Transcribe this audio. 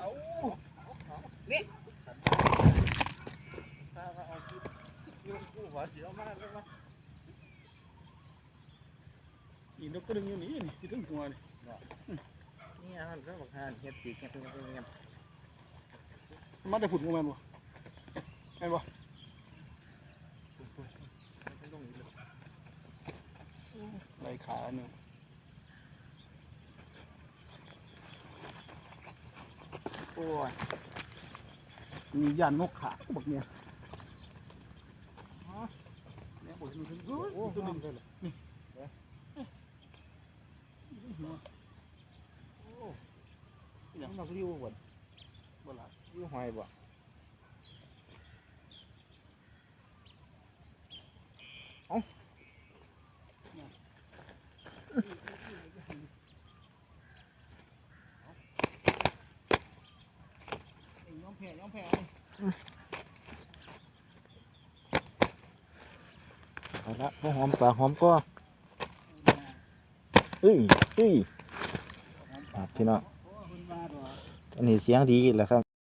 เอานี่ถ้าเอาคือกูหัวเสียกเลยมั้ยอีนกตัวนึงอยู่นี่นี่ดึงหัวนี่นี่อะมันก็บอกหันเฮ็ดปีกเฮ็ดเป็เป็นยัมาแต่ผุดกูแมนบ่แม่นบ่ไหลขาเนี่ย โอ้ยมีย่านนกขาบักเนี่ยฮะเนี่ยบ่ถึงถึงโอ้โอ้ยโหตัวหนึงเลยล่ะหัวยังมาวิวบ่บ่ล่ะวิวหอยบ่ยอม แพ้ยอมแพ้เอาละพวกหอมปลาหอมก็เอ้ยเอ้ยครับพี่น้องอันนี้เสียงดีแหละครับ